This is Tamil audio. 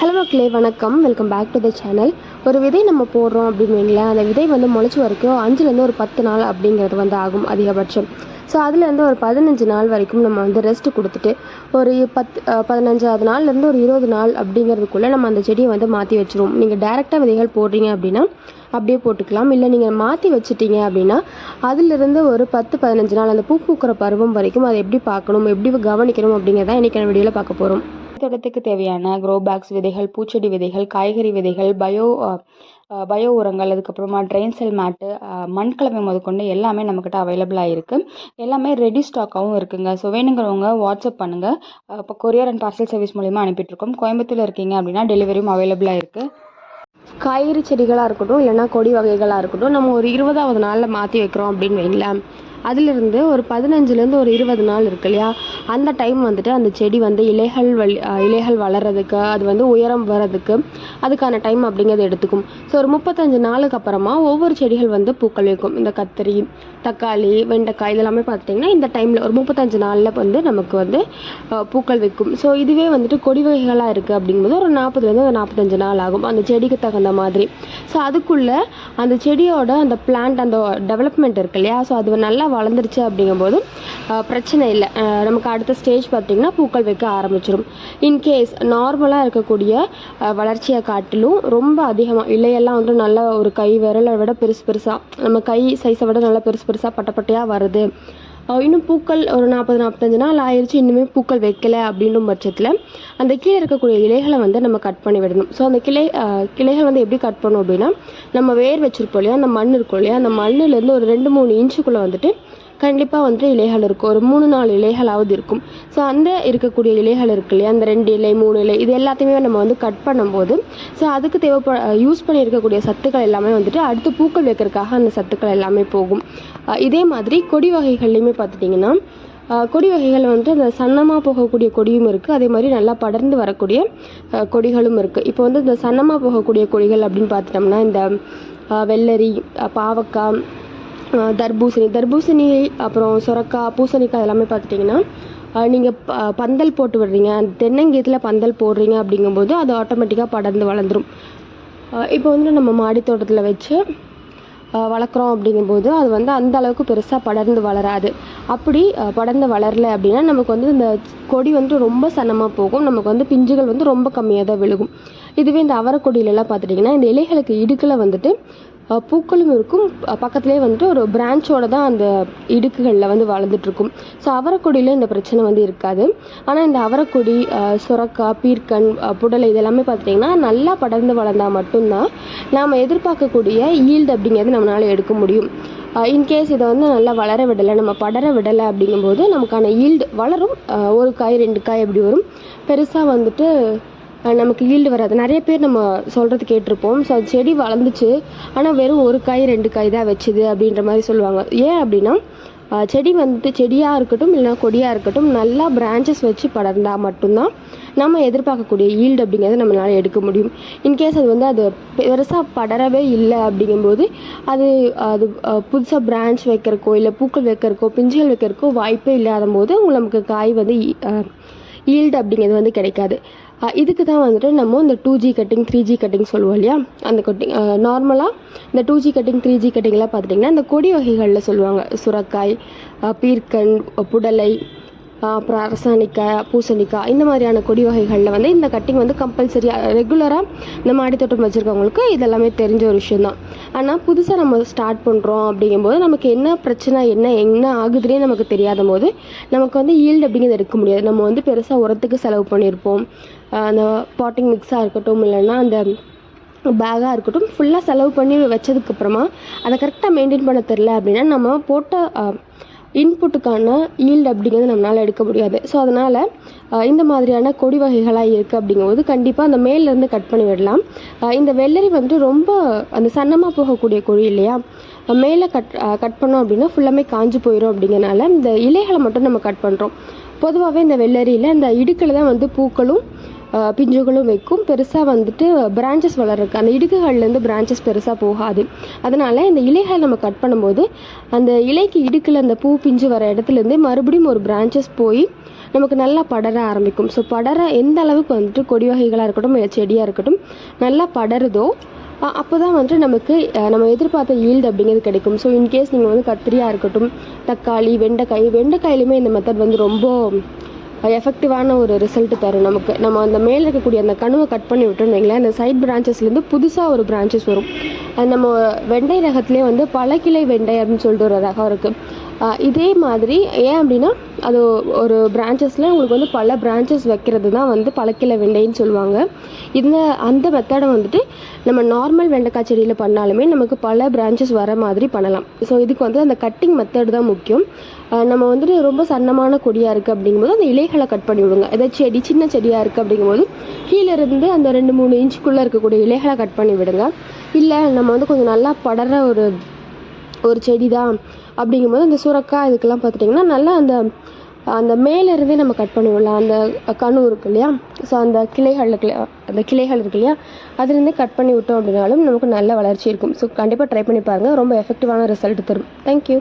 ஹலோ மக்களே வணக்கம். Welcome back to the channel ஒரு விதை நம்ம போடுறோம் அப்படின்னு வைங்களேன் அந்த விதை வந்து முளைச்சி வரைக்கும் அஞ்சுலேருந்து ஒரு பத்து நாள் அப்படிங்கிறது வந்து ஆகும் அதிகபட்சம். ஸோ அதுலேருந்து ஒரு பதினஞ்சு நாள் வரைக்கும் நம்ம வந்து ரெஸ்ட் கொடுத்துட்டு ஒரு பத்து பதினஞ்சாவது நாள்லேருந்து ஒரு இருபது நாள் அப்படிங்கிறதுக்குள்ளே நம்ம அந்த செடியை வந்து மாற்றி வச்சுருவோம். நீங்கள் டேரெக்டாக விதைகள் போடுறீங்க அப்படின்னா அப்படியே போட்டுக்கலாம். இல்லை நீங்கள் மாற்றி வச்சுட்டீங்க அப்படின்னா அதிலிருந்து ஒரு பத்து பதினஞ்சு நாள் அந்த பூ பூக்கிற பருவம் வரைக்கும் அதை எப்படி பார்க்கணும் எப்படி கவனிக்கணும் அப்படிங்கிறத இன்றைக்கான வீடியோவில் பார்க்க போகிறோம் தோட்டத்துக்கு தேவையான க்ரோ பேக்ஸ் விதைகள் பூச்செடி விதைகள் காய்கறி விதைகள் பயோ பயோ உரங்கள் அதுக்கப்புறமா ட்ரெயின் செல் மேட்டு மண்கலவை முதற்கொண்டு எல்லாமே நம்மக்கிட்ட அவைலபிளாக இருக்குது எல்லாமே ரெடி ஸ்டாக்காகவும் இருக்குங்க. ஸோ வேணுங்கிறவங்க வாட்ஸ்அப் பண்ணுங்கள் இப்போ கொரியர் அண்ட் பார்சல் சர்வீஸ் மூலிமா அனுப்பிட்டுருக்கோம். கோயம்புத்தூர் இருக்கீங்க அப்படின்னா டெலிவரியும் அவைலபிளாக இருக்குது காய்கறி செடிகளாக இருக்கட்டும் இல்லைன்னா கொடி வகைகளாக இருக்கட்டும் நம்ம ஒரு இருபதாவது நாளில் மாற்றி வைக்கிறோம் அப்படின்னு வைங்களேன். அதிலிருந்து ஒரு பதினஞ்சுலேருந்து ஒரு இருபது நாள் இருக்கு இல்லையா? அந்த டைம் வந்துட்டு அந்த செடி வந்து இலைகள் வலி இலைகள் வளர்கிறதுக்கு அது வந்து உயரம் வர்றதுக்கு அதுக்கான டைம் அப்படிங்கிறது எடுத்துக்கும். ஸோ ஒரு முப்பத்தஞ்சு நாளுக்கு அப்புறமா ஒவ்வொரு செடிகள் வந்து பூக்கள் வைக்கும் இந்த கத்திரி தக்காளி வெண்டைக்காய் இதெல்லாமே பார்த்துட்டிங்கன்னா இந்த டைமில் ஒரு முப்பத்தஞ்சு நாளில் வந்து நமக்கு வந்து பூக்கள் வைக்கும் ஸோ இதுவே வந்துட்டு கொடி வகைகளாக இருக்குது அப்படிங்கும்போது ஒரு நாற்பதுலேருந்து ஒரு நாற்பத்தஞ்சு நாள் ஆகும். அந்த செடிக்கு தகுந்த மாதிரி. ஸோ அதுக்குள்ளே அந்த செடியோட அந்த பிளான்ட் அந்த டெவலப்மெண்ட் இருக்கு இல்லையா? ஸோ அது நல்லா வளர்ந்துருச்சு அப்படிங்கும்போது பிரச்சனை இல்லை. நமக்கு அடுத்த ஸ்டேஜ் பார்த்திங்கன்னா பூக்கள் வைக்க ஆரம்பிச்சிடும் இன்கேஸ் நார்மலாக இருக்கக்கூடிய வளர்ச்சியை காட்டிலும் ரொம்ப அதிகமாக இலையெல்லாம் வந்து நல்லா ஒரு கை விரலை விட பெருசு பெருசாக நம்ம கை சைஸை விட நல்லா பெருசு பெருசாக பட்டப்பட்டையாக வருது. இன்னும் பூக்கள் ஒரு நாற்பது நாற்பத்தஞ்சு நாள் ஆயிடுச்சு இன்னுமே பூக்கள் வைக்கல அப்படின்னும் பட்சத்தில் அந்த கீழே இருக்கக்கூடிய இலைகளை வந்து நம்ம கட் பண்ணி விடணும். ஸோ அந்த கிளை கிளைகள் வந்து எப்படி கட் பண்ணணும் அப்படின்னா நம்ம வேர் வச்சுருப்போம் இல்லையா அந்த மண் இருக்கும் இல்லையா அந்த மண்ணுலேருந்து ஒரு ரெண்டு மூணு இன்ச்சுக்குள்ளே வந்துட்டு கண்டிப்பாக வந்துட்டு இலைகள் இருக்கும். ஒரு மூணு நாலு இலைகளாவது இருக்கும். ஸோ அந்த இருக்கக்கூடிய இலைகள் இருக்கு இல்லையா? அந்த ரெண்டு இலை மூணு இலை இது எல்லாத்தையுமே நம்ம வந்து கட் பண்ணும்போது ஸோ அதுக்கு தேவைப்பட யூஸ் பண்ணியிருக்கக்கூடிய சத்துக்கள் எல்லாமே வந்துட்டு அடுத்து பூக்கள் வைக்கிறதுக்காக அந்த சத்துக்கள் எல்லாமே போகும். இதே மாதிரி கொடி வகைகள்லையுமே பார்த்துட்டிங்கன்னா கொடி வகைகள் வந்துட்டு அந்த சன்னமாக போகக்கூடிய கொடியும் இருக்குது அதே மாதிரி நல்லா படர்ந்து வரக்கூடிய கொடிகளும் இருக்குது இப்போ வந்து இந்த சன்னமாக போகக்கூடிய கொடிகள் அப்படின்னு பார்த்துட்டோம்னா இந்த வெள்ளரி பாவக்காய் தர்பூசணி. தர்பூசணி அப்புறம் சுரக்காய் பூசணிக்காய் எல்லாமே பார்த்துட்டிங்கன்னா நீங்கள் பந்தல் போட்டு விடுறீங்க. அந்த தென்னங்கீத்தில் பந்தல் போடுறீங்க அப்படிங்கும்போது அது ஆட்டோமேட்டிக்காக படர்ந்து வளர்ந்துடும் இப்போ வந்து நம்ம மாடி தோட்டத்தில் வச்சு வளர்க்குறோம் அப்படிங்கும்போது அது வந்து அந்த அளவுக்கு பெருசாக படர்ந்து வளராது. அப்படி படர்ந்து வளரல அப்படின்னா நமக்கு வந்து இந்த கொடி வந்து ரொம்ப சன்னமாக போகும். நமக்கு வந்து பிஞ்சுகள் வந்து ரொம்ப கம்மியாக தான் விழுகும். இதுவே இந்த அவரக்கொடியிலலாம் பார்த்துட்டிங்கன்னா இந்த இலைகளுக்கு இடுக்கில் வந்துட்டு பூக்களும் இருக்கும். பக்கத்துலேயே வந்துட்டு ஒரு பிரான்ச்சோட தான் அந்த இடுக்குகளில் வந்து வளர்ந்துட்டுருக்கும் ஸோ அவரைக்கொடியில் இந்த பிரச்சனை வந்து இருக்காது. ஆனால் இந்த அவரைக்கொடி சுரக்காய் பீர்க்கன் புடலை இதெல்லாமே பார்த்துட்டிங்கன்னா நல்லா படர்ந்து வளர்ந்தால் மட்டும்தான் நாம் எதிர்பார்க்கக்கூடிய ஈல்டு அப்படிங்கிறது நம்மளால் எடுக்க முடியும். இன்கேஸ் இதை வந்து நல்லா வளர விடலை நம்ம படர விடலை அப்படிங்கும்போது நமக்கான ஈல்டு வளரும். ஒரு காய் ரெண்டு காய் அப்படி வரும். பெருசாக வந்துட்டு நமக்கு ஈல்டு வராது. நிறைய பேர் நம்ம சொல்கிறது கேட்டிருப்போம். ஸோ அது செடி வளர்ந்துச்சு. ஆனால் வெறும் ஒரு காய் ரெண்டு காய் தான் வச்சுது அப்படின்ற மாதிரி சொல்லுவாங்க. ஏன் அப்படின்னா செடி வந்துட்டு செடியாக இருக்கட்டும் இல்லைனா கொடியாக இருக்கட்டும் நல்லா பிரான்ச்சஸ் வச்சு படர்ந்தால் மட்டும்தான் நம்ம எதிர்பார்க்கக்கூடிய ஈல்டு அப்படிங்கிறத நம்மளால் எடுக்க முடியும். இன்கேஸ் அது வந்து அது பெருசாக படரவே இல்லை அப்படிங்கும்போது அது அது புதுசாக பிரான்ச் வைக்கிறக்கோ இல்லை பூக்கள் வைக்கிறக்கோ பிஞ்சுகள் வைக்கிறக்கோ வாய்ப்பே இல்லாத போது நமக்கு காய் வந்து ஈல்டு அப்படிங்கிறது வந்து கிடைக்காது. இதுக்கு தான் வந்துட்டு நம்ம இந்த two G cutting three G cutting சொல்லுவோம் இல்லையா? அந்த கட்டிங் நார்மலாக இந்த two G cutting three G கட்டிங்லாம் பார்த்துட்டிங்கன்னா இந்த கொடி வகைகளில் சொல்லுவாங்க. சுரக்காய் பீர்க்கன் புடலை அப்புறம் அரசாணிக்காய் பூசணிக்காய் இந்த மாதிரியான கொடி வகைகளில் வந்து இந்த கட்டிங் வந்து கம்பல்சரியாக ரெகுலராக இந்த மாடித்தோட்டம் வச்சுருக்கவங்களுக்கு இதெல்லாமே தெரிஞ்ச ஒரு விஷயந்தான் ஆனால் புதுசாக நம்ம ஸ்டார்ட் பண்ணுறோம் அப்படிங்கும்போது நமக்கு என்ன பிரச்சனை என்ன என்ன ஆகுதுன்னே நமக்கு தெரியாத போது நமக்கு வந்து ஈல்டு அப்படிங்கிறது எடுக்க முடியாது. நம்ம வந்து பெருசாக உரத்துக்கு செலவு பண்ணியிருப்போம். அந்த பாட்டிங் மிக்ஸாக இருக்கட்டும் இல்லைன்னா அந்த பேக்காக இருக்கட்டும் ஃபுல்லாக செலவு பண்ணி வச்சதுக்கப்புறமா அதை கரெக்டாக மெயின்டைன் பண்ண தெரில அப்படின்னா நம்ம போட்ட இன்புட்டுக்கான ஈல்டு அப்படிங்கிறது நம்மளால் எடுக்க முடியாது. ஸோ அதனால் இந்த மாதிரியான கொடி வகைகளாக இருக்குது அப்படிங்கும்போது கண்டிப்பாக அந்த மேலேருந்து கட் பண்ணி விடலாம். இந்த வெள்ளரி வந்துட்டு ரொம்ப அந்த சன்னமாக போகக்கூடிய கொடி இல்லையா? மேலே கட் கட் பண்ணோம் அப்படின்னா ஃபுல்லாமே காஞ்சி போயிடும் அப்படிங்கிறனால இந்த இலைகளை மட்டும் நம்ம கட் பண்ணுறோம் பொதுவாகவே இந்த வெள்ளரியில் இந்த இடுக்கில் தான் வந்து பூக்களும் பிஞ்சுகளும் வைக்கும். பெருசாக வந்துட்டு பிரான்ச்சஸ் வளர்றதுக்கு அந்த இடுக்குகள்லேருந்து பிரான்ச்சஸ் பெருசாக போகாது. அதனால் இந்த இலைகள் நம்ம கட் பண்ணும்போது அந்த இலைக்கு இடுக்கில் அந்த பூ பிஞ்சு வர இடத்துலேருந்து மறுபடியும் ஒரு பிரான்ச்சஸ் போய் நமக்கு நல்லா படர ஆரம்பிக்கும். ஸோ படர எந்த அளவுக்கு வந்துட்டு கொடி வகைகளாக இருக்கட்டும் இல்லை செடியாக இருக்கட்டும் நல்லா படருதோ அப்போ தான் வந்துட்டு நமக்கு நம்ம எதிர்பார்த்த ஈல்டு அப்படிங்கிறது கிடைக்கும். ஸோ இன்கேஸ் நீங்கள் வந்து கத்திரியாக இருக்கட்டும் தக்காளி வெண்டைக்காய் வெண்டைக்காயிலுமே இந்த மெத்தட் வந்து ரொம்ப எஃபெக்டிவான ஒரு ரிசல்ட் தரும் நமக்கு. நம்ம அந்த மேலே இருக்கக்கூடிய அந்த கணுவை கட் பண்ணி விட்டோம்னு வைங்களேன் அந்த சைட் பிரான்ச்சஸ்லேருந்து புதுசாக ஒரு பிரான்ச்சஸ் வரும். அது நம்ம வெண்டை ரகத்துலேயே வந்து பழக்கிளை வெண்டை அப்படின்னு சொல்லிட்டு ஒரு ரகம் இருக்குது இதே மாதிரி ஏன் அப்படின்னா அது ஒரு பிரான்ச்சஸில் உங்களுக்கு வந்து பல பிரான்ச்சஸ் வைக்கிறது தான் வந்து பழக்கில வெண்டைன்னு சொல்லுவாங்க. இந்த அந்த மெத்தடை வந்துட்டு நம்ம நார்மல் வெண்டைக்காய் செடியில் பண்ணாலுமே நமக்கு பல பிரான்ச்சஸ் வர மாதிரி பண்ணலாம். ஸோ இதுக்கு வந்து அந்த கட்டிங் மெத்தட் தான் முக்கியம். நம்ம வந்துட்டு ரொம்ப சன்னமான கொடியாக இருக்குது அப்படிங்கும்போது அந்த இலைகளை கட் பண்ணி விடுங்க. ஏதாவது செடி சின்ன செடியாக இருக்குது அப்படிங்கும்போது கீழே இருந்து அந்த ரெண்டு மூணு இன்ச்சுக்குள்ளே இருக்கக்கூடிய இலைகளை கட் பண்ணி விடுங்க. இல்லை நம்ம வந்து கொஞ்சம் நல்லா படர ஒரு ஒரு செடி தான் அப்படிங்கும்போது அந்த சுரக்காய் இதுக்கெல்லாம் பார்த்துட்டிங்கன்னா நல்லா அந்த அந்த மேலே இருந்தே நம்ம கட் பண்ணுவோம்ல அந்த கணு இருக்கு இல்லையா? ஸோ அந்த கிளைகள் அந்த கிளைகள் இருக்கு இல்லையா? அதுலேருந்தே கட் பண்ணி விட்டோம் அப்படின்னாலும் நமக்கு நல்ல வளர்ச்சி இருக்கும். ஸோ கண்டிப்பாக ட்ரை பண்ணி பாருங்கள் ரொம்ப எஃபெக்டிவான ரிசல்ட் தரும். தேங்க்யூ